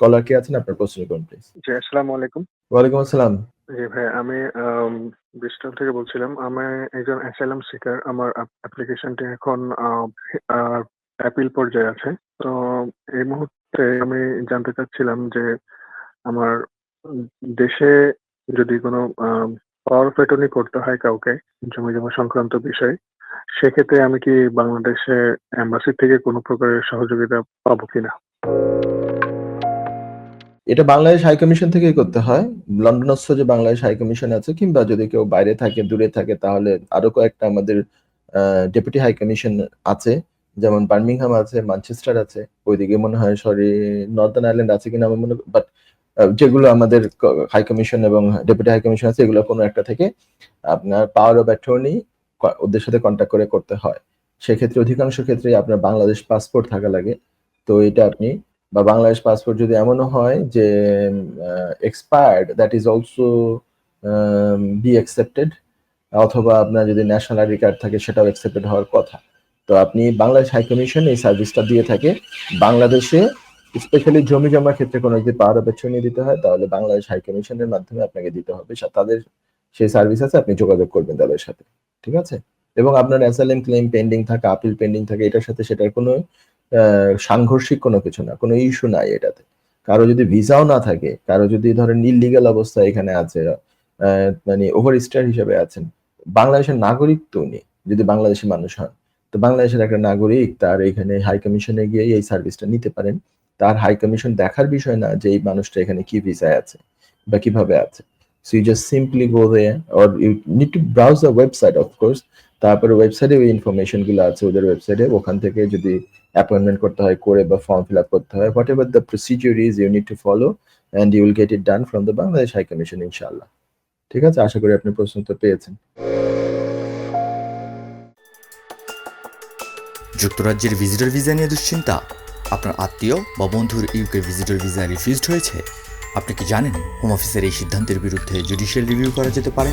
কলার কে আছেন? আপনার প্রশ্ন করুন প্লিজ জি আসসালামু আলাইকুম। ওয়ালাইকুম আসসালাম। জি ভাই আমি ব্রিস্টল থেকে বলছিলাম আমি একজন অ্যাসাইলাম সিকার আমার অ্যাপ্লিকেশনটি এখন অ্যাপিল পর্যায়ে আছে। তো এই মুহূর্তে আমি জানতে চাচ্ছিলাম যে আমার দেশে যদি কোনো পাওয়ার অ্যাটর্নি করতে হয় কাউকে জমি জমা সংক্রান্ত বিষয় সেক্ষেত্রে আমি কি বাংলাদেশে এম্বাসি থেকে কোনো প্রকারের সহযোগিতা পাবো কিনা? এটা বাংলাদেশ হাই কমিশন থেকেই করতে হয়। লন্ডনস্থ যে বাংলাদেশ হাই কমিশন আছে, কিংবা যদি কেউ বাইরে থাকে, দূরে থাকে, তাহলে আরও কয়েকটা আমাদের ডেপুটি হাই কমিশন আছে। যেমন বার্মিংহাম আছে ম্যানচেস্টার আছে। ওইদিকে মনে হয় সরি নর্দার্ন আইল্যান্ড আছে কিনা আমার মনে বাট যেগুলো আমাদের হাই কমিশন এবং ডেপুটি হাই কমিশন আছে, এগুলো কোনো একটা থেকে আপনার পাওয়ার অফ অ্যাটর্নি ওদের সাথে কন্ট্যাক্ট করে করতে হয়। সেক্ষেত্রে, অধিকাংশ ক্ষেত্রে আপনার বাংলাদেশ পাসপোর্ট থাকা লাগে। তো এটা আপনি বা বাংলাদেশ পাসপোর্ট যদি এমনও হয় যে expired that is also be accepted অথবা আপনার যদি ন্যাশনাল আইডি কার্ড থাকে, সেটাও অ্যাকসেপ্টেড হওয়ার কথা। তো আপনি বাংলাদেশ হাই কমিশন এই সার্ভিসটা দিয়ে থাকে। বাংলাদেশে স্পেশালি জমি জমার ক্ষেত্রে কোনো যদি পাওয়ার অপরচুনিটি দিতে হয়, তাহলে বাংলাদেশ হাই কমিশনের মাধ্যমে আপনাকে দিতে হবে। তাদের সেই সার্ভিস আছে, আপনি যোগাযোগ করবেন তাদের সাথে। ঠিক আছে? এবং আপনার অ্যাসাইলেম ক্লেম পেন্ডিং থাকে আপিল পেন্ডিং থাকে, এটার সাথে সেটার কোনো সাংঘর্ষিক কোনো কিছু না, কোনো ইস্যু নাই এটাতে। কারও যদি ভিসাও না থাকে, কারও যদি ধরেন ইলিগাল অবস্থা এখানে আছে মানে ওভার স্টার হিসেবে আছেন, বাংলাদেশের নাগরিক তো উনি, যদি বাংলাদেশি মানুষ হন। তো বাংলাদেশের একটা নাগরিক তার এখানে হাই কমিশনে গিয়ে এই সার্ভিসটা নিতে পারেন। তার হাই কমিশন দেখার বিষয় না যে এই মানুষটা এখানে কি ভিসায় আছে বা কীভাবে আছে। So you just simply go there or you need to browse the website of course তারপরে ওয়েবসাইটে ওই ইনফরমেশনগুলো আছে, ওদের ওয়েবসাইটে ওখান থেকে যদি অ্যাপয়েন্টমেন্ট করতে হয়, করে বা ফর্ম ফিল আপ করতে হয় whatever the procedure is you need to follow and you will get it done from the Bangladesh high commission ইনশাআল্লাহ ঠিক আছে? আশা করি আপনি প্রশ্ন উত্তর পেয়েছেন। যুক্তরাজ্যের ভিজিটর ভিসা নিয়ে দুশ্চিন্তা? আপনার আত্মীয় বা বন্ধুর ইউকে ভিজিটর ভিসা রিফিউজড হয়েছে? আপনি কি জানেন হোম অফিসের এই সিদ্ধান্তের বিরুদ্ধে জুডিশিয়াল রিভিউ করা যেতে পারে?